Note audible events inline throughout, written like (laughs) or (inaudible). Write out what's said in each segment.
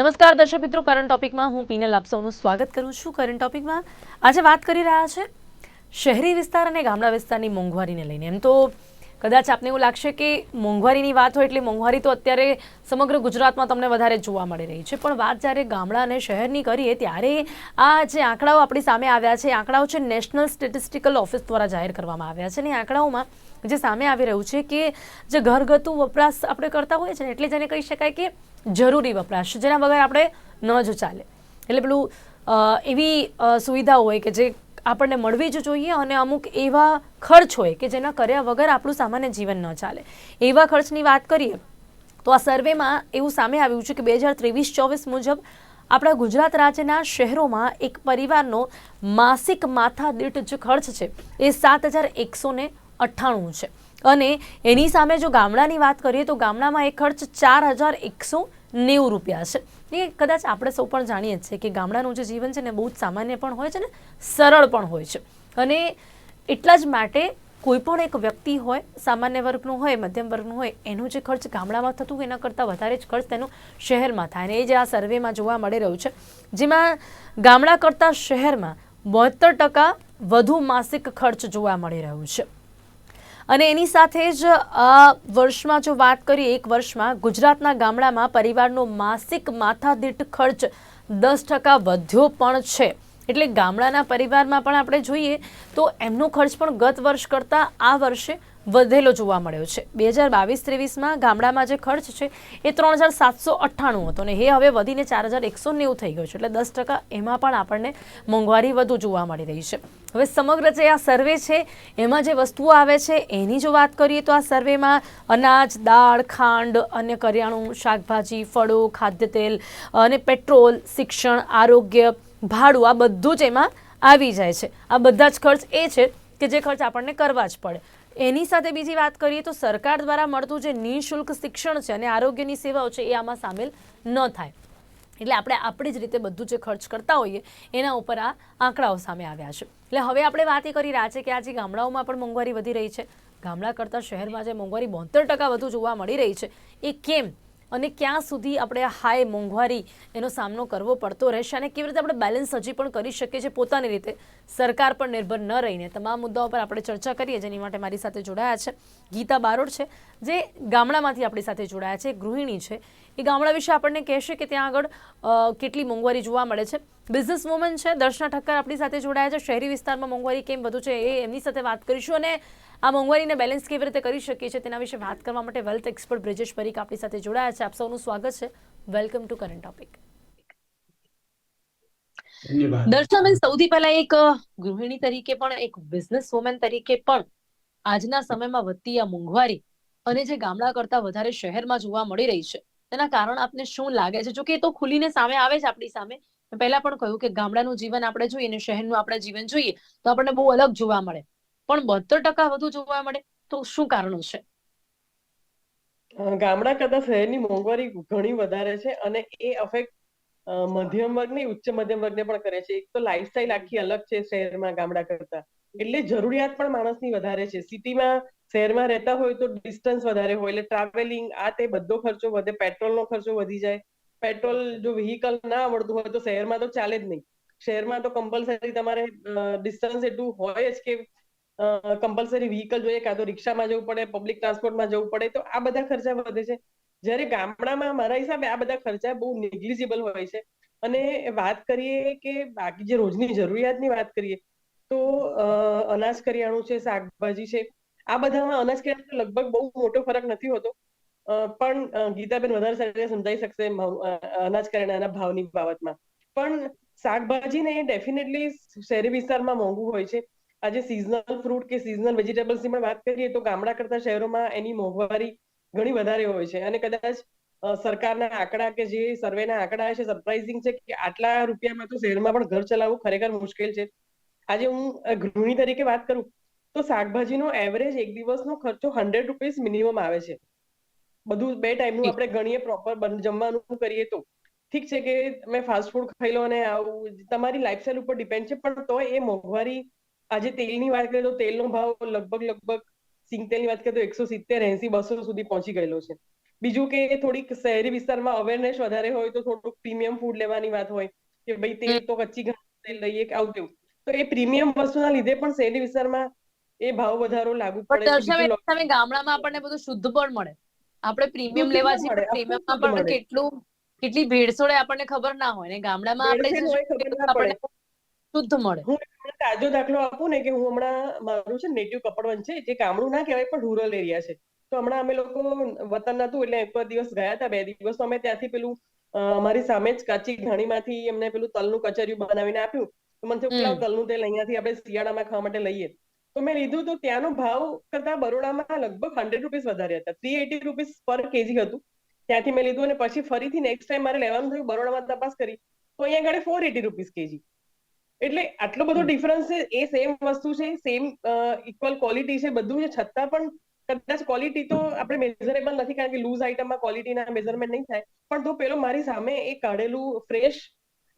નમસ્કાર, દર્શક મિત્રો. કરંટ ટોપિકમાં હું પીનલ આપ સૌનું સ્વાગત કરું છું. કરંટ ટોપિકમાં આજે વાત કરી રહ્યા છે શહેરી વિસ્તાર અને ગામડા વિસ્તારની મોંઘવારીને લઈને. એમ તો કદાચ આપને એવું લાગશે કે મોંઘવારીની વાત હોય એટલે મોંઘવારી તો અત્યારે સમગ્ર ગુજરાતમાં તમને વધારે જોવા મળી રહી છે. પણ વાત જ્યારે ગામડા અને શહેરની કરીએ ત્યારે આ જે આંકડાઓ આપણી સામે આવ્યા છે આંકડાઓ છે નેશનલ સ્ટેટિસ્ટિકલ ઓફિસ દ્વારા જાહેર કરવામાં આવ્યા છે. અને આંકડાઓમાં જે સામે આવી રહ્યું છે કે જે ઘરગથ્થુ વપરાશ આપણે કરતા હોઈએ છીએ એટલે જેને કહી શકાય કે જરૂરી વપરાશ જેના વગર આપણે ન જ ચાલે. એટલે પેલું એવી સુવિધા હોય કે જે આપણને મળવી જ જોઈએ અને અમુક એવા ખર્ચ હોય કે જેના કર્યા વગર આપણું સામાન્ય જીવન ન ચાલે. એવા ખર્ચની વાત કરીએ, તો આ સર્વેમાં એવું સામે આવ્યું છે કે બે હજાર ત્રેવીસ ચોવીસ મુજબ આપણા ગુજરાત રાજ્યના શહેરોમાં એક પરિવારનો માસિક માથા દીઠ જે ખર્ચ છે. એ સાત હજાર એકસો અઠ્ઠાણું છે. અને એની સામે જો ગામડાની વાત કરીએ તો ગામડામાં એ ખર્ચ ચાર હજાર એકસો નેવું રૂપિયા છે. એ કદાચ આપણે સૌ પણ જાણીએ છીએ કે ગામડાનું જે જીવન છે ને બહુ જ સામાન્ય પણ હોય છે ને સરળ પણ હોય છે. અને એટલા જ માટે કોઈ પણ એક વ્યક્તિ હોય, સામાન્ય વર્ગનું હોય, મધ્યમ વર્ગનું હોય, એનું જે ખર્ચ ગામડામાં થતું એના કરતાં વધારે જ ખર્ચ તેનો શહેરમાં થાય. અને એ જે આ સર્વેમાં જોવા મળી રહ્યું છે, જેમાં ગામડા કરતાં શહેરમાં બોતેર ટકા વધુ માસિક ખર્ચ જોવા મળી રહ્યું છે. અને એની સાથે જ આ વર્ષમાં જો વાત કરીએ, એક વર્ષમાં ગુજરાતના ગામડામાં પરિવારનો માસિક માથાદીઠ ખર્ચ દસ ટકા વધ્યો પણ છે. એટલે ગામડાના પરિવારમાં પણ આપણે જોઈએ તો એમનો ખર્ચ પણ ગત વર્ષ કરતાં આ વર્ષે વધેલો જોવા મળ્યો છે. બે હજાર બાવીસ ત્રેવીસમાં ગામડામાં જે ખર્ચ છે, એ ત્રણ હજાર સાતસો અઠ્ઠાણું હતો અને એ હવે વધીને ચાર હજાર એકસો નેવું થઈ ગયો છે. એટલે દસ ટકા એમાં પણ આપણને મોંઘવારી વધુ જોવા મળી રહી છે. હવે સમગ્ર જે આ સર્વે છે, એમાં જે વસ્તુઓ આવે છે, એની જો વાત કરીએ તો આ સર્વેમાં અનાજ, દાળ, ખાંડ, અન્ય કરિયાણું, શાકભાજી, ફળો ખાદ્ય તેલ અને પેટ્રોલ, શિક્ષણ, આરોગ્ય, ભાડું, આ બધું જ એમાં આવી જાય છે. આ બધા જ ખર્ચ એ છે કે જે ખર્ચ આપણને કરવા જ પડે. એની સાથે બીજી વાત કરીએ તો સરકાર દ્વારા મળતું જે નિઃશુલ્ક શિક્ષણ છે અને આરોગ્યની સેવાઓ છે, એ આમાં સામેલ ન થાય. એટલે આપણે આપણી જ રીતે બધું જે ખર્ચ કરતા હોઈએ, એના ઉપર આ આંકડાઓ સામે આવ્યા છે. એટલે હવે આપણે વાત એ કરી રહ્યા છે કે આજે ગામડાઓમાં પણ મોંઘવારી વધી રહી છે. ગામડા કરતાં શહેરમાં જે મોંઘવારી બોતેર ટકા વધુ જોવા મળી રહી છે, એ કેમ અને ક્યાં સુધી આપણે હાઈ મોંઘવારી એનો સામનો કરવો પડતો રહેશે અને કેવી રીતે આપણે બેલેન્સ હજી પણ કરી શકીએ છીએ પોતાની રીતે. સરકાર પર નિર્ભર ન રહીને. તમામ મુદ્દાઓ પર આપણે ચર્ચા કરીએ, જેની માટે મારી સાથે જોડાયા છે ગીતા બારોડ છે, જે ગામડામાંથી આપણી સાથે જોડાયા છે ગૃહિણી છે. એ ગામડા વિશે આપણને કહેશે કે ત્યાં આગળ કેટલી મોંઘવારી જોવા મળે છે. બિઝનેસ વુમન છે, દર્શના ઠક્કર આપણી સાથે જોડાયા છે. શહેરી વિસ્તારમાં મોંઘવારી કેમ વધુ છે એ એમની સાથે વાત કરીશું અને આ મોંઘવારીને બેલેન્સ કેવી રીતે કરી શકીએ છીએ તેના વિશે વાત કરવા માટે વેલ્થ એક્સપર્ટ બ્રિજેશ પરીખ આપણી સાથે જોડાયા છે. આપ સૌનું સ્વાગત છે. Welcome to current topic Darshanaben સૌથી પહેલા એક ગૃહિણી તરીકે પણ એક બિઝનેસ વુમેન તરીકે પણ આજના સમયમાં વધતી આ મોંઘવારી અને જે ગામડા કરતા વધારે શહેરમાં જોવા મળી રહી છે તેના કારણ આપને શું લાગે છે? જોકે એ તો ખુલીને સામે આવે છે આપણી સામે. પહેલા પણ કહ્યું કે ગામડાનું જીવન આપણે જોઈએ અને શહેરનું આપણે જીવન જોઈએ તો આપણને બહુ અલગ જોવા મળે. પણ બોતેર ટકા વધુ જોવા મળે તો શું કારણો છે? ગામડા કરતા શહેરની મોંઘવારી ઘણી વધારે છે અને એ અફેક્ટ મધ્યમ વર્ગને ઉચ્ચ મધ્યમ વર્ગને પણ કરે છે. એક તો લાઈફસ્ટાઈલ આખી અલગ છે શહેરમાં ગામડા કરતા. એટલે જરૂરિયાત પણ માણસની વધારે છે. સિટીમાં શહેરમાં રહેતા હોય તો ડિસ્ટન્સ વધારે હોય. એટલે ટ્રાવેલિંગ આ તે બધો ખર્ચો વધે પેટ્રોલનો ખર્ચો વધી જાય. પેટ્રોલ જો વ્હીકલ ના આવડતું હોય તો શહેરમાં તો ચાલે જ નહીં. શહેરમાં તો કમ્પલસરી તમારે ડિસ્ટન્સ એટલું હોય જ કે કમ્પલસરી વ્હીકલ જોઈએ, કાં તો રિક્ષામાં જવું પડે પબ્લિક ટ્રાન્સપોર્ટમાં જવું પડે, તો આ બધા ખર્ચા વધે છે. જ્યારે ગામડામાં મારા હિસાબે આ બધા ખર્ચા બહુ નેગ્લિજિબલ હોય છે. અને વાત કરીએ કે બાકી જે રોજની જરૂરિયાતની વાત કરીએ, તો અનાજ કરિયાણું છે, શાકભાજી છે, આ બધામાં અનાજ કરિયાણું લગભગ બહુ મોટો ફરક નથી હોતો. પણ ગીતાબેન વધારે સારી સમજાઈ શકશે અનાજ કરિયાણાના ભાવની બાબતમાં. પણ શાકભાજી ને ડેફિનેટલી શહેરી વિસ્તારમાં મોંઘું હોય છે. આજે સિઝનલ ફ્રૂટ કે સિઝનલ વેજીટેબલ્સની પણ વાત કરીએ તો ગામડા કરતા શહેરોમાં એની મોંઘવારી ઘણી વધારે હોય છે. અને કદાચ સરકારના આંકડા કે જે સર્વેના આંકડા છે સરપ્રાઇઝિંગ છે કે આટલા રૂપિયામાં તો શહેરમાં પણ ઘર ચલાવવું ખરેખર મુશ્કેલ છે. આજે હું ગૃહિણી તરીકે વાત કરું તો શાકભાજીનો એવરેજ એક દિવસનો ખર્ચો હંડ્રેડ રૂપીસ મિનિમમ આવે છે. બધું બે ટાઈમનું આપણે ગણીએ પ્રોપર જમવાનું કરીએ તો. ઠીક છે કે મેં ફાસ્ટ ફૂડ ખાઈ લો અને આવું તમારી લાઈફસ્ટાઈલ ઉપર ડિપેન્ડ છે પણ તો એ મોંઘવારી આજે તેલની વાત કરીએ તો તેલનો ભાવ લગભગ લગભગ સિંગ તેલની વાત કરીએ તો એકસો સિત્તેર એસી બસો સુધી પહોંચી ગયેલો છે. બીજું કે થોડીક શહેરી વિસ્તારમાં અવેરનેસ વધારે હોય તો થોડુંક પ્રીમિયમ ફૂડ લેવાની વાત હોય કે ભાઈ તેલ તો કચ્ચી તેલ લઈએ કે આવું તેવું. તો એ પ્રીમિયમ વસ્તુના લીધે પણ શહેરી વિસ્તારમાં એ ભાવ વધારો લાગુ પડે તમે ગામડામાં આપણને બધું શુદ્ધ પણ મળે. આપણે પ્રીમિયમ લેવા પણ પ્રીમિયમમાં પણ કેટલું કેટલી ભેળસોળ આપણને ખબર ના હોય ને. ગામડામાં આપણે શુદ્ધ મળે. હું તાજો દાખલો આપું ને કે હું હમણાં મારું છે નેટિવ કપડવન છે, જે ગામડું ના કહેવાય પણ રૂરલ એરિયા છે. તો હમણાં અમે લોકો વતન નતું એટલે એક દિવસ ગયા હતા, બે દિવસ અમે ત્યાંથી પેલું અમારી સામે જ કાચી ઘાણીમાંથી એમને પેલું તલનું કચરિયું બનાવીને આપ્યું. તો મને થયું કે તલનું તેલ અહીંયાથી આપણે શિયાળામાં ખાવા માટે લઈએ. તો મેં લીધું તો ત્યાંનો ભાવ કરતા બરોડામાં લગભગ હંડ્રેડ રૂપીસ વધારે હતા. Three eighty rupees per KG હતું. ત્યાંથી મેં લીધું અને પછી ફરીથી નેક્સ્ટ ટાઈમ મારે લેવાનું થયું, બરોડામાં તપાસ કરી. તો અહીંયા આગળ ફોર એટી રૂપીસ કેજી એટલે આટલો બધો ડિફરન્સ છે એ સેમ વસ્તુ છે સેમ ઇક્વલ ક્વોલિટી છે બધું છે છતાં પણ કદાચ ક્વોલિટી તો આપણે મેઝરેબલ નથી કારણ કે લૂઝ આઈટમમાં ક્વોલિટીના મેઝરમેન્ટ નહીં થાય. પણ તો પેલો મારી સામે એ કાઢેલું ફ્રેશ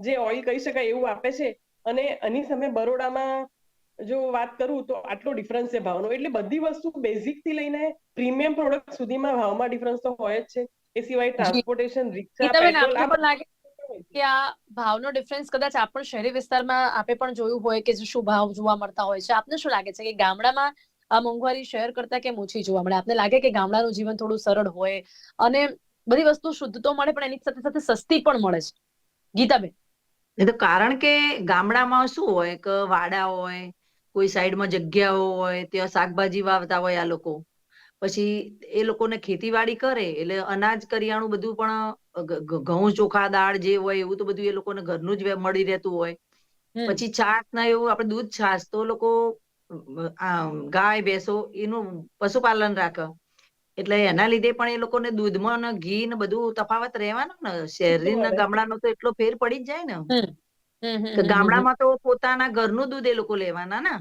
જે ઓઇલ કહી શકાય એવું આપે છે અને એની સામે બરોડામાં જો વાત કરું તો આટલો ડિફરન્સ છે ભાવનો. એટલે બધી વસ્તુ બેઝિકથી લઈને પ્રીમિયમ પ્રોડક્ટ સુધીમાં ભાવમાં ડિફરન્સ તો હોય જ છે. એ સિવાય ટ્રાન્સપોર્ટેશન રિક્ષા પેટ્રોલ લાગે કે આ ભાવનો ડિફરન્સ કદાચ આપ પણ શહેરી વિસ્તારમાં આપે પણ જોયું હોય કે શું ભાવ જોવા મળતા હોય છે. આપને શું લાગે છે કે ગામડામાં આ મોંઘવારી શહેર કરતા કેમ ઓછી જોવા મળે? આપને લાગે કે ગામડાનું જીવન થોડું સરળ હોય અને બધી વસ્તુ શુદ્ધ તો મળે પણ એની સાથે સાથે સસ્તી પણ મળે છે? ગીતાબેન? એ તો કારણ કે ગામડામાં શું હોય કે વાડા હોય, કોઈ સાઈડમાં જગ્યાઓ હોય, ત્યાં શાકભાજી વાવતા હોય આ લોકો. પછી એ લોકોને ખેતીવાડી કરે એટલે અનાજ, કરિયાણું બધું પણ ઘઉં ચોખા દાળ જે હોય એવું તો બધું એ લોકોને ઘરનું જ મળી રહેતું હોય. પછી છાશ ના એવું આપણે દૂધ છાશ તો લોકો ગાય ભેંસો એનું પશુપાલન રાખે. એટલે એના લીધે પણ એ લોકોને દૂધમાં ને ઘી ને બધું તફાવત રહેવાનો ને. શહેરી ને. ગામડાનો તો એટલો ફેર પડી જ જાય ને. ગામડામાં તો પોતાના ઘરનું દૂધ એ લોકો લેવાના ને.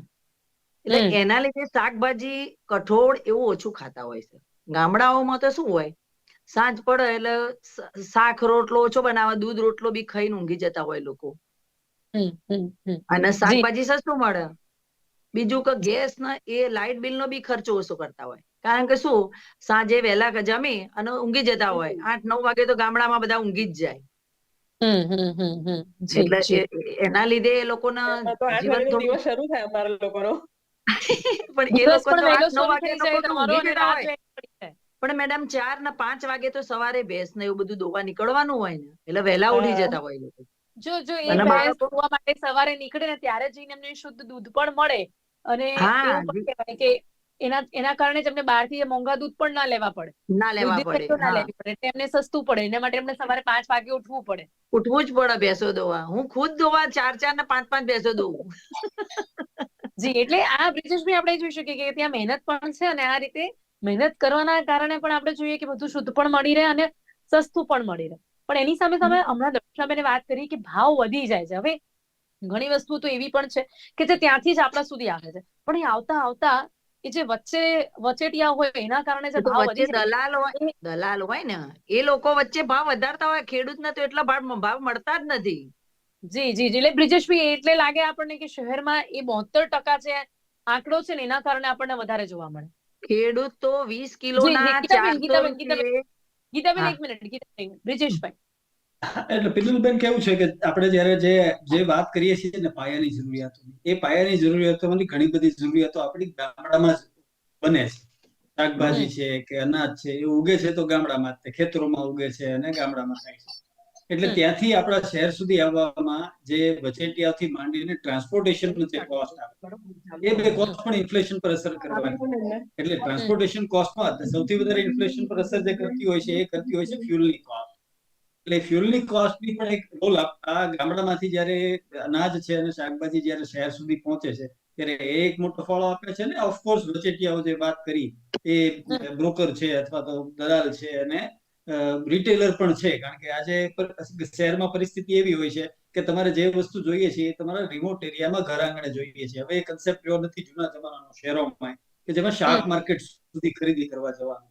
એટલે એના લીધે શાકભાજી કઠોળ એવું ઓછું ખાતા હોય છે. ગામડાઓમાં તો શું હોય સાંજ પડે એટલે શાક રોટલો ઓછો બનાવે દૂધ રોટલો બી ખાઈને ઊંઘી જતા હોય લોકો. હમ, હમ, હમ. અને શાકભાજી સસ્તું મળે. બીજું કે ગેસ ને એ લાઇટ બિલ નો બી ખર્ચો ઓછો કરતા હોય. કારણ કે શું સાંજે વહેલા જમી અને ઊંઘી જતા હોય. આઠ નવ વાગે તો ગામડામાં બધા ઊંઘી જ જાય. એટલે એના લીધે એ લોકોના જીવન થોડું શરૂ થાય અમારા લોકોનો. (laughs) પણ એ લોકો પણ મેડમ ચાર ને પાંચ વાગે તો સવારે ભેંસ ને એવું બધું દોવા નીકળવાનું હોય ને એટલે વહેલા ઉઠી જતા હોય લોકો. જો જો એ ભેંસ દોવા માટે સવારે નીકળે ને ત્યારે જઈને એમને શુદ્ધ દૂધ પણ મળે. અને એવું પણ કહેવાય કે એના એના કારણે જ એમને બહારથી મોંઘા દૂધ પણ ના લેવા પડે. ના લેવા પડે ના લેવી પડે એટલે એમને સસ્તું પડે એના માટે એમને સવારે પાંચ વાગે ઉઠવું પડે. ઉઠવું જ પડે ભેંસો દોવા હું ખુદ દોવા ચાર ચાર ને પાંચ પાંચ ભેંસો દોવું જી એટલે આ બ્રિજેશભાઈ આપણે જોઈ શકીએ કે ત્યાં મહેનત પણ છે અને આ રીતે મહેનત કરવાના કારણે પણ આપણે જોઈએ કે બધું શુદ્ધ પણ મળી રહે અને સસ્તું પણ મળી રહે. પણ એની સામે સામે હમણાં દક્ષાબેને વાત કરી કે ભાવ વધી જાય છે. હવે ઘણી વસ્તુ તો એવી પણ છે કે જે ત્યાંથી જ આપણા સુધી આવે છે. પણ એ આવતા આવતા એ જે વચ્ચે વચેટિયા હોય એના કારણે જે ભાવ વચ્ચે દલાલ હોય દલાલ હોય ને એ લોકો વચ્ચે ભાવ વધારતા હોય ખેડૂતને તો એટલા ભાવ ભાવ મળતા જ નથી. જી જી જી. એટલે બ્રિજેશભાઈ એટલે લાગે આપણને કે શહેરમાં એ બોતેર ટકા છે આંકડો છે ને એના કારણે આપણને વધારે જોવા મળે. ખેડૂત તો વીસ કિલો ગીતાબેન, ચારસો. એક મિનિટ ગીતાબેન બ્રિજેશભાઈ. એટલે પિલુલબેન કેવું છે કે આપણે જયારે જે જે વાત કરીએ છીએ ને પાયાની જરૂરિયાતો એ પાયાની જરૂરિયાતોની ઘણી બધી જરૂરિયાતો આપણી ગામડામાં જ બને છે. શાકભાજી છે કે અનાજ છે એ ઉગે છે તો ગામડામાં જ ખેતરોમાં ઉગે છે અને ગામડામાં થાય છે. એટલે ત્યાંથી આપણા શહેર સુધી આવવામાં જે વચેટિયાથી માંડીને ટ્રાન્સપોર્ટેશન જે કોસ્ટ આવે. એ બે કોસ્ટ પણ ઇન્ફ્લેશન પર અસર કરવાની. એટલે ટ્રાન્સપોર્ટેશન કોસ્ટમાં સૌથી વધારે ઇન્ફ્લેશન પર અસર જે કરતી હોય છે એ કરતી હોય છે ફ્યુલની કોસ્ટ એટલે ફ્યુલની કોસ્ટની પણ એક રોલ આ ગામડામાંથી જ્યારે અનાજ છે અને શાકભાજી જ્યારે શહેર સુધી પહોંચે છે ત્યારે એ એક મોટો ફાળો આપે છે ને ઓફકોર્સ વચેટિયાઓ જે વાત કરી એ બ્રોકર છે અથવા તો દલાલ છે અને રિટેલર પણ છે. કારણ કે આજે શહેરમાં પરિસ્થિતિ એવી હોય છે કે તમારે જે વસ્તુ જોઈએ છે એ તમારા રિમોટ એરિયામાં ઘર આંગણે જોઈએ છે. હવે એ કન્સેપ્ટ એવો નથી જૂના જમાનાનો શહેરોમાં કે જેમાં શાક માર્કેટ સુધી ખરીદી કરવા જવાનું.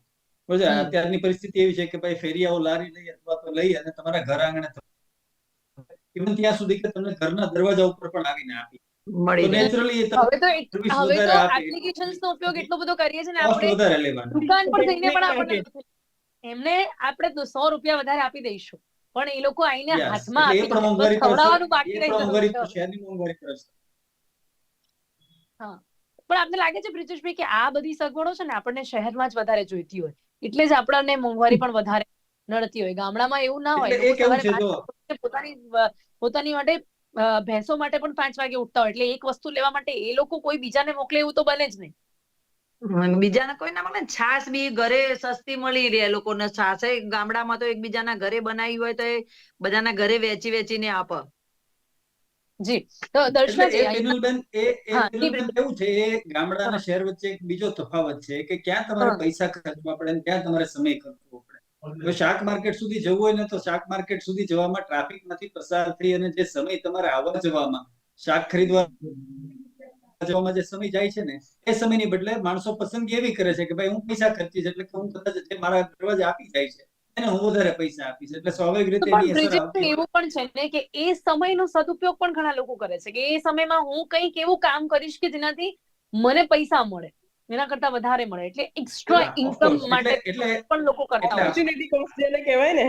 બરાબર અત્યારની પરિસ્થિતિ એવી છે કે ભાઈ ફેરિયાઓ લારી લઈ અથવા તો લઈ અને તમારા ઘર આંગણે ઇવન ત્યાં સુધી કે તમને ઘરના દરવાજા ઉપર પણ આવીને આપી. મળી નેચરલી હવે તો હવે તો એપ્લિકેશન્સ નો ઉપયોગ એટલો બધો કરીએ છીએ ને આપણે દુકાન પર જઈને પણ આપણને. એમને આપણે સો રૂપિયા વધારે આપી દઈશું. પણ એ લોકો આઈને. હાથમાં આપી ખવડાવવાનું બાકી રહી પણ આપને લાગે છે બ્રિજેશભાઈ કે આ બધી સગવડો છે ને આપણને શહેરમાં જ વધારે જોઈતી હોય. એટલે જ આપણને મોંઘવારી પણ વધારે નડતી હોય. ગામડામાં એવું ના હોય. પોતાની પોતાની માટે ભેંસો માટે પણ પાંચ વાગે ઉઠતા હોય. એટલે એક વસ્તુ લેવા માટે એ લોકો કોઈ બીજાને મોકલે એવું તો બને જ નહીં. બીજાને કોઈ ના મળે છાશ બી ઘરે સસ્તી મળી રહે લોકોને છાશ. ગામડામાં તો એકબીજાના ઘરે બનાવી હોય તો એ બધાના ઘરે વેચી વેચીને આપે. જી. તો એટલે એ અહીંયા- પિનુલબેન એ એ હા, પિનુલબેન ઈ કેવું છે? એ ગામડા અને શહેર વચ્ચે એક બીજો તફાવત છે કે ક્યાં તમારે પૈસા ખર્ચવા પડે ને ક્યાં તમારે સમય ખર્ચવો પડે? જો શાક માર્કેટ સુધી જવું હોય ને તો શાક માર્કેટ સુધી જવામાં ટ્રાફિકમાંથી પસાર થઈ અને જે સમય તમારે આવવા જવામાં શાક ખરીદવા જવામાં જે સમય જાય છે ને એ સમયની બદલે માણસો પસંદગી એવી કરે છે કે ભાઈ હું પૈસા ખર્ચીશ એટલે કે હું કદાચ જે મારા દરવાજે આપી જાય છે એને હું વધારે પૈસા આપીશ. એટલે સ્વાભાવિક રીતે એવું પણ છે ને કે એ સમયનો સદુપયોગ પણ ઘણા લોકો કરે છે કે એ સમયમાં હું કંઈક એવું કામ કરીશ કે જેનાથી મને પૈસા મળે એના કરતા વધારે મળે. એટલે એક્સ્ટ્રા ઇન્કમ માટે એટલે- એટલે- પણ લોકો કરતા એટલે છે. ઓપોર્ચ્યુનિટી કોસ્ટ જેને કહેવાય ને.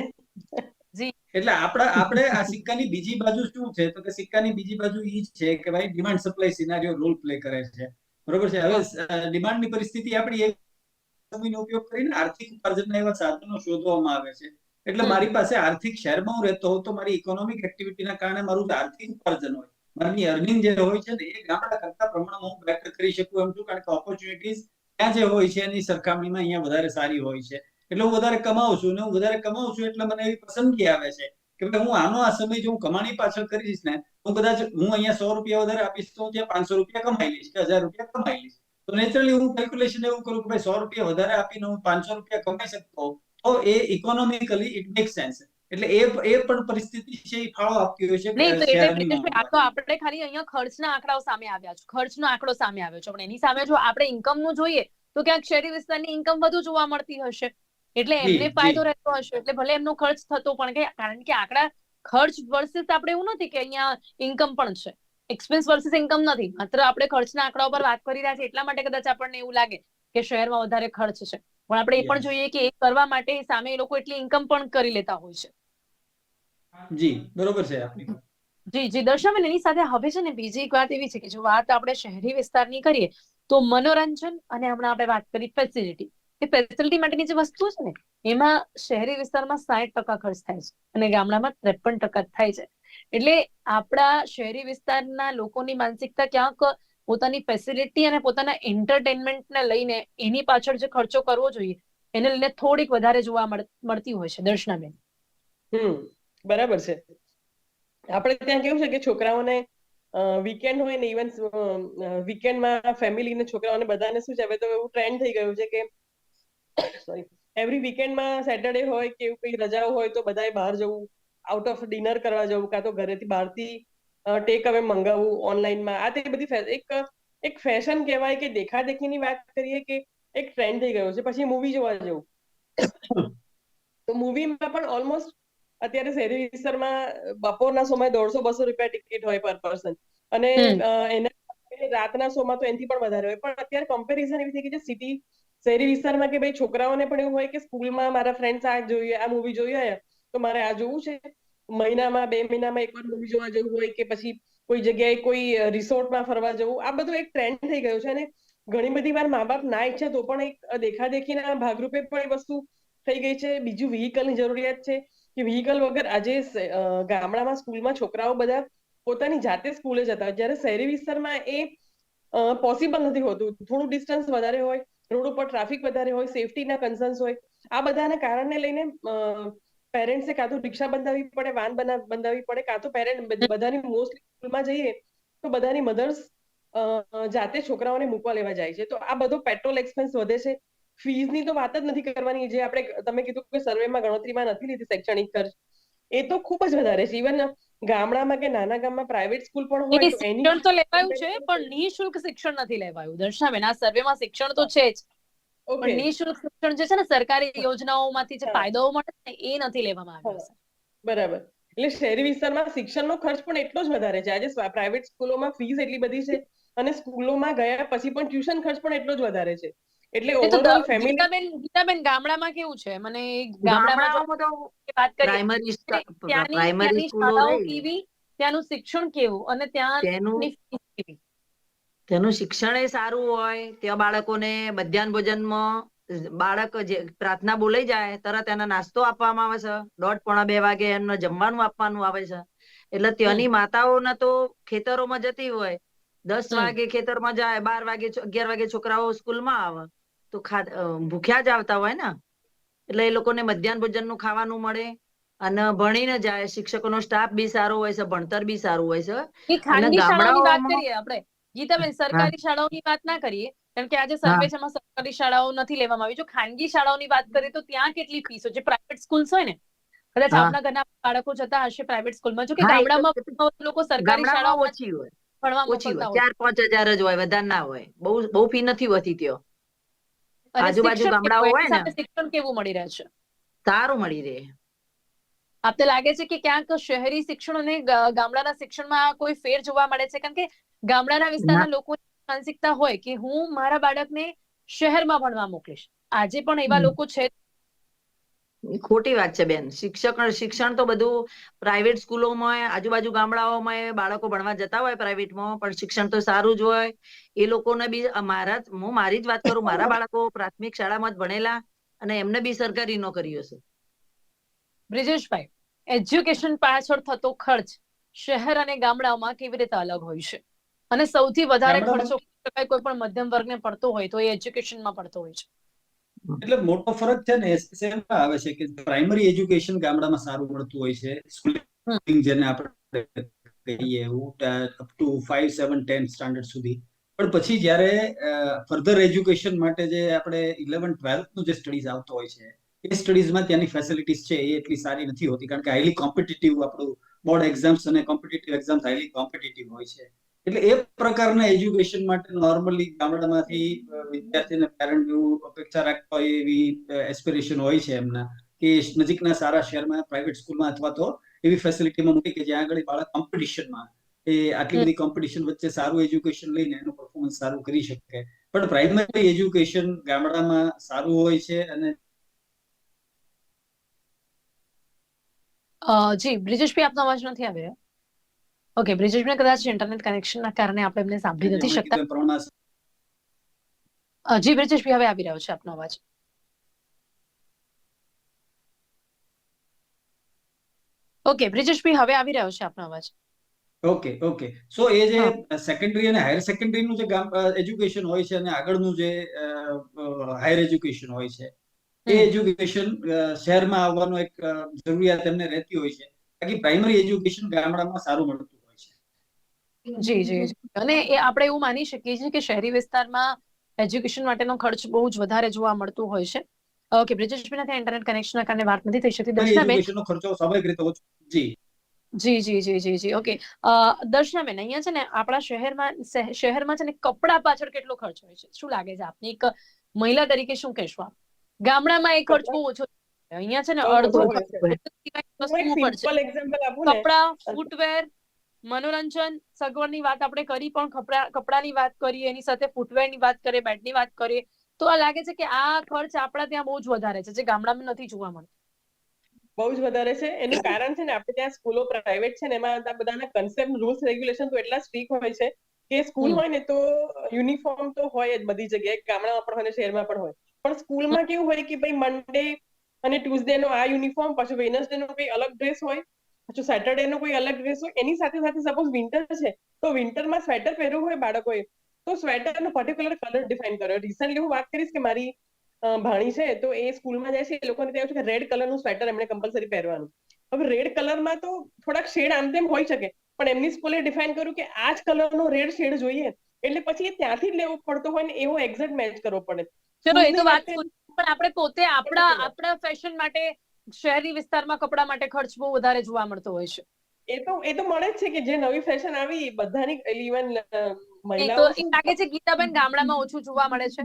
એટલે આપણે આપણે આ સિક્કાની બીજી બાજુ શું છે? તો કે સિક્કાની બીજી બાજુ ઈ છે કે ભાઈ demand supply scenario role play કરે છે. બરોબર છે? હવે ડિમાન્ડની પરિસ્થિતિ આપણી સમયનો ઉપયોગ કરીને આર્થિક ઉપાર્જનના એવા સાધનો શોધવામાં આવે છે. એટલે મારી પાસે આર્થિક શહેરમાં હું રહેતો હોઉં તો મારી ઇકોનોમિક એક્ટિવિટીના કારણે મારું આર્થિક ઉપાર્જન હોય. મારી અર્નિંગ જે હોય છે ને એ ગામડા કરતા પ્રમાણમાં હું બેટર કરી શકું એમ છું કારણ કે ઓપોર્ચ્યુનિટીઝ ત્યાં જે હોય છે એની સરખામણીમાં અહીંયા વધારે સારી હોય છે. એટલે હું વધારે કમાઉં છું ને હું વધારે કમાઉં છું એટલે મને એવી પસંદગી આવે છે કે ભાઈ હું આનો આ સમય જો હું કમાણી પાછળ કરીશ ને હું કદાચ હું અહીંયા સો રૂપિયા વધારે આપીશ તો હું ત્યાં પાંચસો રૂપિયા કમાઈ લઈશ કે હજાર રૂપિયા કમાઈ લઈશ. તો નેચરલી હું કેલ્ક્યુલેશન એવું કરું કે ભાઈ સો રૂપિયા વધારે આપીને હું પાંચસો રૂપિયા કમાઈ શકતો તો એ ઇકોનોમિકલી ઇટ મેક સેન્સ એટલે એ એ પણ પરિસ્થિતિ છે એ ફાળો આપતી હોય છે નહીં તો એટલે આ તો આપણે ખાલી અહીંયા ખર્ચના આંકડાઓ સામે આવ્યા છે ખર્ચનો આંકડો સામે આવ્યો છે. પણ એની સામે જો આપણે ઇન્કમનું જોઈએ તો ક્યાંક શહેરી વિસ્તારની ઇન્કમ વધુ જોવા મળતી હશે. એટલે એમને ફાયદો રહેતો હશે એટલે ભલે એમનો ખર્ચ થતો પણ કે કારણ કે આંકડા ખર્ચ વર્સિસ આપણે એવું નથી કે અહીંયા ઇન્કમ પણ છે. એક્સપેન્સ વર્સિસ ઇન્કમ નથી. માત્ર આપણે ખર્ચના આંકડા પર વાત કરી રહ્યા છીએ એટલા માટે કદાચ આપણને એવું લાગે કે શહેરમાં વધારે ખર્ચ છે. પણ આપણે એ પણ જોઈએ કે એ કરવા માટે સામે એ લોકો એટલી ઇન્કમ પણ કરી લેતા હોય છે. જી બરોબર છે આપની જી જી. દર્શાવેલ એની સાથે હવે છે ને બીજી એક વાત એવી છે કે જો વાત આપણે શહેરી વિસ્તારની કરીએ તો મનોરંજન અને હમણાં આપણે વાત કરી ફેસિલિટી એ ફેસિલિટી માટેની જે વસ્તુ છે ને, એમાં શહેરી વિસ્તારમાં સાઠ ટકા ખર્ચ થાય છે અને ગામડામાં ત્રેપન ટકા થાય છે. એટલે આપણા શહેરી વિસ્તારના લોકોની માનસિકતા ક્યાંક પોતાની ફેસિલિટી અને પોતાના એન્ટરટેનમેન્ટને લઈને એની પાછળ જે ખર્ચો કરવો જોઈએ, એને લઈને થોડીક વધારે જોવા મળ- મળતી હોય છે, દર્શનાબેન. હમ, બરાબર છે. આપણે ત્યાં કેવું છે કે છોકરાઓને વીકેન્ડ હોય ને ઇવન વીકેન્ડમાં ફેમિલી ને, છોકરાઓને બધાને શું છે, હવે તો એવું ટ્રેન્ડ થઈ ગયું છે કે સોરી એવરી વીકેન્ડમાં સેટરડે હોય કે એવું કઈ રજાઓ હોય તો બધાએ બહાર જવું. આઉટ ઓફ ડિનર કરવા જવું કાં તો ઘરેથી બહારથી ટેક અવે મંગાવવું ઓનલાઈનમાં આ તે બધી એક એક ફેશન કહેવાય કે દેખાદેખીની વાત કરીએ કે એક ટ્રેન્ડ થઈ ગયો છે. પછી મૂવી જોવા જવું. તો મૂવીમાં પણ ઓલમોસ્ટ અત્યારે શહેરી વિસ્તારમાં બપોરના સમય દોઢસો બસો રૂપિયા ટિકિટ હોય પર પર્સન અને એના રાતના શોમાં તો એનાથી પણ વધારે હોય. પણ અત્યારે કમ્પેરિઝન એવી થઈ ગઈ છે સિટી શહેરી વિસ્તારમાં કે ભાઈ છોકરાઓને પણ એવું હોય કે સ્કૂલમાં મારા ફ્રેન્ડ્સ આ જોઈએ, આ મૂવી જોઈ આવ્યા તો મારે આ જોવું છે? મહિનામાં, બે મહિનામાં એકવાર મૂવી જોવા જવું હોય કે પછી કોઈ જગ્યાએ કોઈ રિસોર્ટમાં ફરવા જવું, આ બધું એક ટ્રેન્ડ થઈ ગયું છે અને ઘણી બધી વાર મા બાપ ના ઈચ્છે તો પણ એક દેખાદેખીના ભાગરૂપે પણ એ વસ્તુ થઈ ગઈ છે. બીજું વ્હીકલની જરૂરિયાત છે કે વ્હીકલ વગર આજે ગામડામાં સ્કૂલમાં છોકરાઓ બધા પોતાની જાતે સ્કૂલે જતા જ્યારે શહેરી વિસ્તારમાં એ પોસિબલ નથી હોતું. થોડું ડિસ્ટન્સ વધારે હોય રોડ ઉપર ટ્રાફિક વધારે હોય સેફટીના કન્સર્ન્સ હોય, આ બધાને કારણે લઈને પેરેન્ટ્સે કાં તો રિક્ષા બંધાવી પડે, વાન બંધાવી પડે, કાં તો પેરેન્ટ બધાની મોસ્ટલી સ્કૂલમાં જઈએ, તો બધાની મધર્સ જાતે છોકરાઓને મૂકવા લેવા જાય છે. તો આ બધો પેટ્રોલ એક્સપેન્સ વધે છે. ફીઝની તો વાત જ નથી કરવાની. જે આપણે તમે કીધું કે સર્વેમાં ગણતરીમાં નથી લીધી શૈક્ષણિક ખર્ચ. એ તો ખૂબ જ વધારે છે. ઇવન ગામડામાં કે નાના ગામમાં પ્રાઇવેટ સ્કૂલ પણ હોય તો એની શિક્ષણ તો લેવાયું છે પણ નિઃશુલ્ક શિક્ષણ નથી લેવાયું. દર્શનાબેન આ સર્વેમાં શિક્ષણ તો છે જ. પણ નિઃશુલ્ક શિક્ષણ જે છે ને સરકારી યોજનાઓમાંથી જે ફાયદાઓ મળે છે એ નથી લેવામાં આવ્યો છે. બરાબર. એટલે શહેરી વિસ્તારમાં શિક્ષણનો ખર્ચ પણ એટલો જ વધારે છે. આજે પ્રાઇવેટ સ્કૂલોમાં ફીસ એટલી બધી છે અને સ્કૂલોમાં ગયા પછી પણ ટ્યુશન ખર્ચ પણ એટલો જ વધારે છે. એટલે ઓવરઓલ ફેમિલી ગીતાબેન ગીતાબેન ગામડામાં કેવું છે? મને ગામડામાં તો વાત કરી પ્રાઇમરી પ્રાઇમરી સ્કૂલો કેવી? ત્યાંનું શિક્ષણ કેવું? અને કેવી? તેનું શિક્ષણ એ સારું હોય ત્યાં બાળકોને મધ્યાહન ભોજનમાં બાળક જે પ્રાર્થના બોલાઈ જાય તરત એને નાસ્તો આપવામાં આવે છે. દોઢ પોણા બે વાગે એમને જમવાનું આપવાનું આવે છે. એટલે ત્યાંની માતાઓને તો ખેતરોમાં જતી હોય. દસ વાગે ખેતરમાં જાય બાર વાગે અગિયાર વાગે છોકરાઓ સ્કૂલમાં આવે. તો ખા ભૂખ્યા જ આવતા હોય ને? એટલે એ લોકોને મધ્યાહન ભોજનનું ખાવાનું મળે અને ભણીને જાય. શિક્ષકોનો સ્ટાફ બી સારો હોય છે ભણતર બી સારું હોય છે. ખાનગી શાળાઓની વાત કરીએ આપણે. ગીતાબેન સરકારી શાળાઓની વાત ના કરીએ. કારણ કે આજે સર્વેક્ષણમાં સરકારી શાળાઓ નથી લેવામાં આવી. જો ખાનગી શાળાઓની વાત કરીએ તો ત્યાં કેટલી ફીસ હોય? જે પ્રાઇવેટ સ્કૂલ્સ હોય ને? કદાચ આપણા ઘરના બાળકો જતા હશે પ્રાઇવેટ સ્કૂલમાં જો કે ગામડામાં લોકો સરકારી શાળાઓ ઓછી હોય. ભણવા ઓછી હોય. ચાર પાંચ હજાર જ હોય વધારે ના હોય. બહુ બહુ ફી નથી હોતી ત્યાં. આજુબાજુ ગામડાઓ હોય ને. શિક્ષણ કેવું મળી રહે છે? સારું મળી રહે. આપને લાગે છે કે ક્યાંક શહેરી શિક્ષણ અને ગામડાના શિક્ષણમાં કોઈ ફેર જોવા મળે છે? કારણ કે ગામડાના વિસ્તારના લોકોની માનસિકતા હોય કે હું મારા બાળકને શહેરમાં ભણવા મોકલીશ. આજે પણ એવા લોકો છે ખોટી વાત છે બેન. શિક્ષક શિક્ષણ તો બધું પ્રાઇવેટ સ્કૂલોમાં આજુબાજુ ગામડાઓમાં બાળકો ભણવા જતા હોય પ્રાઇવેટમાં પણ શિક્ષણ તો સારું જ હોય. એ લોકોને બી મારા હું મારી જ વાત કરું મારા બાળકો પ્રાથમિક શાળામાં જ ભણેલા અને એમને બી સરકારી નોકરીઓ છે. બ્રિજેશભાઈ એજ્યુકેશન પાછળ થતો ખર્ચ શહેર અને ગામડાઓમાં કેવી રીતે અલગ હોય છે? અને સૌથી વધારે ખર્ચો કોઈ પણ મધ્યમ વર્ગને પડતો હોય તો એ એજ્યુકેશનમાં પડતો હોય છે. એટલે મોટો ફરક છે ને એમાં આવે છે કે પ્રાઇમરી એજ્યુકેશન ગામડામાં સારું મળતું હોય છે. સ્કૂલિંગ જેને આપણે કહીએ up to five seven ten standard સુધી. પણ પછી જ્યારે ફર્ધર એજ્યુકેશન માટે જે આપણે ઇલેવન ટ્વેલ્થનું જે સ્ટડીઝ આવતો હોય છે એ સ્ટડીઝમાં ત્યાંની ફેસિલિટીઝ છે એ એટલી સારી નથી હોતી. કારણ કે હાઈલી કોમ્પિટિટિવ આપણું બોર્ડ એક્ઝામ્સ અને કોમ્પિટિટિવ એક્ઝામ્સ હાઈલી કોમ્પિટિટિવ હોય છે. એટલે એ પ્રકારના એજ્યુકેશન માટે નોર્મલી ગામડામાંથી વિદ્યાર્થીને પેરેન્ટ એવું અપેક્ષા રાખતા હોય એવી એસ્પિરેશન હોય છે એમના. કે નજીકના સારા શહેરમાં પ્રાઇવેટ સ્કૂલમાં અથવા તો એવી ફેસિલિટીમાં મૂકે કે જ્યાં આગળ બાળક કોમ્પિટિશનમાં એ આટલી બધી કોમ્પિટિશન વચ્ચે સારું એજ્યુકેશન લઈને એનું પરફોર્મન્સ સારું કરી શકે. પણ પ્રાઇમરી એજ્યુકેશન ગામડામાં સારું હોય છે અને જી, બ્રિજેશભાઈ, આપનો અવાજ નથી આવી રહ્યો. ઓકે બ્રિજેશભાઈ કદાચ ઇન્ટરનેટ કનેક્શનના કારણે આપણે એમને સાંભળી નથી શકતા. જી બ્રિજેશભાઈ હવે આવી રહ્યો છે આપનો અવાજ. ઓકે બ્રિજેશભાઈ હવે આવી રહ્યો છે આપનો અવાજ. ઓકે ઓકે સો એ જે સેકન્ડરી અને હાયર સેકન્ડરીનું જે એજ્યુકેશન હોય છે અને આગળનું જે હાયર એજ્યુકેશન હોય છે એ એજ્યુકેશન શહેરમાં આવવાનું એક જરૂરિયાત એમને રહેતી હોય છે. બાકી પ્રાઇમરી એજ્યુકેશન ગામડામાં સારું મળતું. જી જી જી. અને એ આપણે એવું માની શકીએ છીએ કે શહેરી વિસ્તારમાં એજ્યુકેશન માટેનો ખર્ચ બહુ જ વધારે જોવા મળતું હોય છે. ઓકે બ્રિજેશભાઈના ત્યાં ઇન્ટરનેટ કનેક્શનના કારણે વાત નથી થઈ શકતી. દર્શનાબેન? એજ્યુકેશનનો ખર્ચો સ્વાભાવિક રીતે ઓછો જી. જી જી જી જી જી. ઓકે. અ, દર્શનાબેન અહીંયા છે ને આપણા શહેરમાં શહે- શહેરમાં છે ને કપડા પાછળ કેટલો ખર્ચ હોય છે? શું લાગે છે આપને? એક મહિલા તરીકે શું કહેશો આપ? ગામડામાં એ ખર્ચ બહુ ઓછો અહીંયા છે ને બહુ અડધો ઓછો ખર્ચ. હોય સિવાય હું એક વસ્તુઓ પર છે. સિમ્પલ એક્ઝામ્પલ આપું ને. કપડા ફૂટવેર મનોરંજન સગવડની વાત આપણે કરી પણ કપડા કપડાની વાત કરીએ એની સાથે ફૂટવેરની વાત કરીએ બેડની વાત કરીએ તો આ લાગે છે કે આ ખર્ચ આપણા ત્યાં બહુ જ વધારે છે જે ગામડામાં નથી જોવા મળતો. બહુ જ વધારે છે. એનું કારણ છે ને આપણે ત્યાં સ્કૂલો પ્રાઇવેટ છે ને એમાં બધાના કન્સેપ્ટ રૂલ્સ રેગ્યુલેશન તો એટલા સ્ટ્રીક હોય છે કે સ્કૂલ હોય ને તો યુનિફોર્મ તો હોય જ બધી જગ્યાએ ગામડામાં પણ હોય ને શહેરમાં પણ હોય. પણ સ્કૂલમાં કેવું હોય કે ભાઈ મંડે અને ટ્યુઝડે નો આ યુનિફોર્મ પછી વેનસડે નો કઈ અલગ ડ્રેસ હોય પછી સેટરડે નો કોઈ અલગ ડ્રેસ હોય એની સાથે સાથે સપોઝ વિન્ટર છે તો વિન્ટરમાં સ્વેટર પહેર્યું હોય બાળકોએ તો સ્વેટરનો પર્ટિક્યુલર કલર ડિફાઇન કર્યો. રિસન્ટલી હું વાત કરીશ કે મારી ભાણી છે તો એ સ્કૂલમાં જાય છે એ લોકોને ત્યાં છે કે રેડ કલરનું સ્વેટર એમણે કમ્પલસરી પહેરવાનું. હવે રેડ કલરમાં તો થોડાક શેડ આમ તેમ હોઈ શકે પણ એમની સ્કૂલે ડિફાઇન કર્યું કે આ જ કલરનો રેડ શેડ જોઈએ એટલે પછી એ ત્યાંથી જ લેવો પડતો હોય ને એવો એક્ઝેક્ટ મેચ કરવો પડે. ચલો એ તો વાત પણ આપણે પોતે આપણા આપણા ફેશન માટે શહેરી વિસ્તારમાં કપડા માટે ખર્ચ બહુ વધારે જોવા મળતો હોય છે. એ તો એ તો મળે જ છે કે જે નવી ફેશન આવી બધાની ઇવન એ તો મહિલાઓ લાગે છે ગીતાબેન ગામડામાં ઓછું જોવા મળે છે.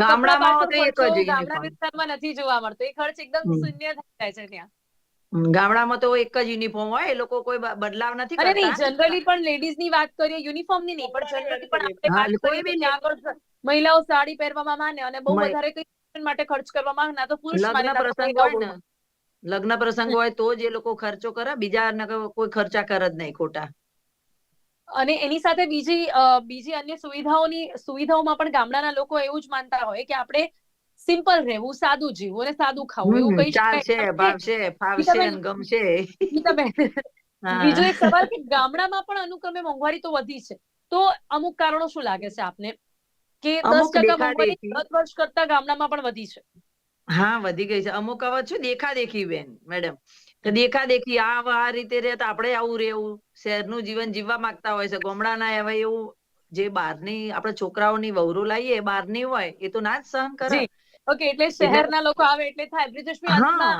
ગામડામાં તો એક જ ગામડા વિસ્તારમાં નથી જોવા મળતો. એ ખર્ચ એકદમ શૂન્ય થઈ જાય છે ત્યાં. ગામડામાં તો એક જ યુનિફોર્મ હોય એ લોકો કોઈ બદલાવ નથી અને નહીં જનરલી પણ લેડીઝની વાત કરીએ યુનિફોર્મની નહીં પણ જનરલી પણ આપણે કોઈ બી આગળ મહિલાઓ સાડી પહેરવામાં માને અને બહુ વધારે કંઈ માટે ખર્ચ કરવા માંગે ના તો પુરુષ તો પ્રસંગ હોય ને. લગ્ન પ્રસંગ હોય તો જ એ લોકો ખર્ચો કરે બીજા કોઈ ખર્ચા કરે જ નહીં ખોટા. અને એની સાથે બીજી બીજી અન્ય સુવિધાઓની સુવિધાઓમાં પણ ગામડાના લોકો એવું જ માનતા હોય કે આપણે સિમ્પલ રહેવું સાદું જીવવું અને સાદું ખાવું એવું કઈ કહી શકાય ભાવશે ફાવશે ગમશે. (laughs) બીજો એક સવાલ કે ગામડામાં પણ અનુક્રમે મોંઘવારી તો વધી છે. તો અમુક કારણો શું લાગે છે આપને? કે દસ ટકા મોંઘવારી દસ વર્ષ કરતા ગામડામાં પણ વધી છે. હા વધી ગઈ છે. અમુક હવે શું દેખા દેખી બેન મેડમ. કે દેખા દેખી આ આ રીતે રહે તો આપણે આવું રહેવું. શહેરનું જીવન જીવવા માંગતા હોય છે. ગામડાના હવે એવું જે બહારની આપણે છોકરાઓની વહુરો લાવીએ બહારની હોય એ તો ના જ સહન કરે. ઓકે એટલે શહેરના લોકો આવે એટલે થાય. બ્રિજેશભાઈ. આજના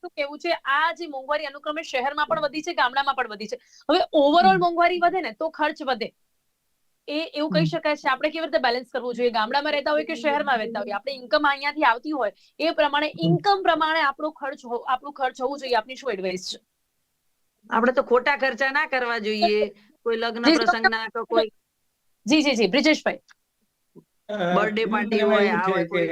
શું કેવું છે? આ જે મોંઘવારી અનુક્રમે શહેરમાં પણ વધી છે ગામડામાં પણ વધી છે. હવે ઓવરઓલ મોંઘવારી વધે ને તો ખર્ચ વધે. એ એવું કહી શકાય છે. આપણે કેવી રીતે બેલેન્સ કરવું જોઈએ? ગામડામાં રહેતા હોય કે શહેરમાં રહેતા હોય? આપણે ઇન્કમ અહીંયાથી આવતી હોય એ પ્રમાણે ઇન્કમ પ્રમાણે આપણો ખર્ચ આપણું ખર્ચ હોવું જોઈએ. આપની શું એડવાઇસ છે? આપણે તો ખોટા ખર્ચા ના કરવા જોઈએ. કોઈ લગ્ન જી, પ્રસંગના કે કોઈ જી જી જી. બ્રિજેશભાઈ. બર્થડે પાર્ટી હોય, આ હોય કે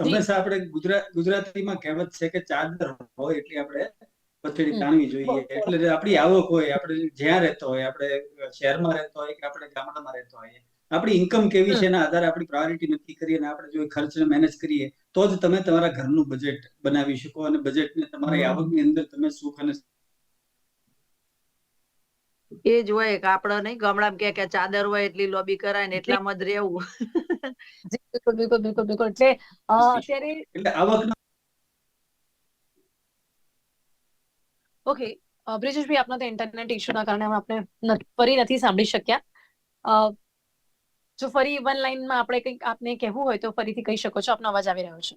હંમેશા આપણે ગુજરાત ગુજરાતીમાં કહેવત છે કે ચાદર હોય એટલે આપણે પથરી. તાણવી જોઈએ. એટલે આપણી આવક હોય આપણે જ્યાં રહેતો હોય આપણે શહેરમાં રહેતો હોય કે આપણે ગામડામાં રહેતો હોય આપણી ઇન્કમ કેવી છે એના આધારે આપણી પ્રાયોરિટી નક્કી કરીએ અને આપણે જો ખર્ચને મેનેજ કરીએ તો જ તમે તમારા ઘરનું બજેટ બનાવી શકો અને બજેટને તમારી આવકની અંદર તમે સુખ અને એ જ હોય કે આપડે નહીં ગામડામાં કે કે ચાદર હોય એટલી લોબી કરાય ને એટલામાં જ રહેવું. બિલકુલ બિલકુલ બિલકુલ બિલકુલ. એટલે અત્યારે એટલે ઓકે બ્રિજેશભાઈ આપના તો ઇન્ટરનેટ ઇશ્યુના કારણે આપણે ફરી નથી સાંભળી શક્યા. જો ફરી વન લાઈનમાં આપણે કંઈક આપને કહેવું હોય તો ફરીથી કહી શકો છો. આપનો અવાજ આવી રહ્યો છે.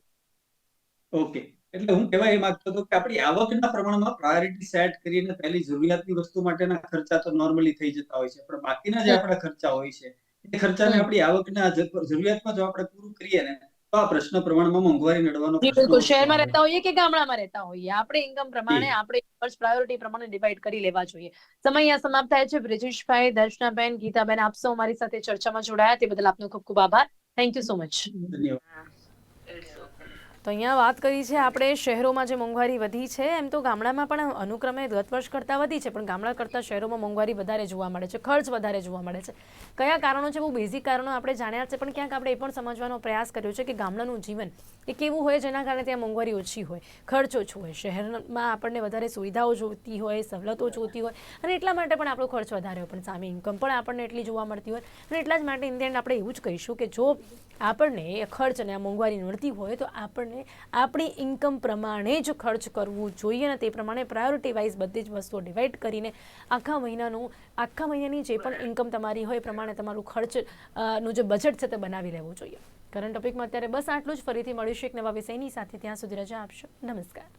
ઓકે. એટલે હું કહેવા એ માંગતો હતો કે આપણી આવકના પ્રમાણમાં પ્રાયોરિટી સેટ કરીને પહેલી જરૂરિયાતની વસ્તુ માટેના ખર્ચા તો નોર્મલી થઈ જતા હોય છે. પણ બાકીના જે આપણા ખર્ચા હોય છે એ ખર્ચાને આપણી આવકના જરૂરિયાતમાં જો આપણે પૂરું કરીએ ને તો આ પ્રશ્ન પ્રમાણમાં મોંઘવારી નડવાનો બિલકુલ. શહેરમાં રહેતા હોઈએ કે ગામડામાં રહેતા હોઈએ? આપણે ઇન્કમ પ્રમાણે આપણે ફર્સ્ટ પ્રાયોરિટી પ્રમાણે ડિવાઈડ કરી લેવા જોઈએ. સમય અહીંયા સમાપ્ત થાય છે. બ્રિજેશભાઈ દર્શનાબેન ગીતાબેન આપ સૌ મારી સાથે ચર્ચામાં જોડાયા. તે બદલ આપનો ખૂબ ખૂબ આભાર. થેન્ક યુ સો મચ ધન્યવાદ. તો અહીંયા વાત કરી છે આપણે શહેરોમાં જે મોંઘવારી વધી છે, એમ તો ગામડામાં પણ અનુક્રમે ગત વર્ષ કરતાં વધી છે, પણ ગામડા કરતાં શહેરોમાં મોંઘવારી વધારે જોવા મળે છે, ખર્ચ વધારે જોવા મળે છે. કયા કારણો છે? બહુ બેઝિક કારણો આપણે જાણ્યા છે, પણ ક્યાંક આપણે એ પણ સમજવાનો પ્રયાસ કર્યો છે કે ગામડાનું જીવન એ કેવું હોય જેના કારણે ત્યાં મોંઘવારી ઓછી હોય, ખર્ચ ઓછો હોય, શહેરમાં આપણને વધારે સુવિધાઓ જોઈતી હોય, સવલતો જોઈતી હોય, અને એટલા માટે પણ આપણો ખર્ચ વધારે હોય, પણ સામે ઇન્કમ પણ આપણને એટલી જોવા મળતી હોય, અને એટલા જ માટે ઇન આપણે એવું જ કહીશું કે જો આપણને ખર્ચ અને આ મોંઘવારી નડતી હોય તો આપણને કરીને આપણી ઇન્કમ પ્રમાણે જ ખર્ચ કરવું જોઈએ અને તે પ્રમાણે પ્રાયોરિટી વાઇઝ બધી જ વસ્તુઓ ડિવાઈડ કરીને આખા મહિનાનું, આખા મહિનાની જે પણ ઇન્કમ તમારી હોય એ પ્રમાણે તમારું ખર્ચનું જે બજેટ છે તે બનાવી લેવું જોઈએ. કરંટ ટોપિકમાં અત્યારે બસ આટલું જ. ફરીથી મળીશું એક નવા વિષયની સાથે. ત્યાં સુધી રજા આપશો. નમસ્કાર.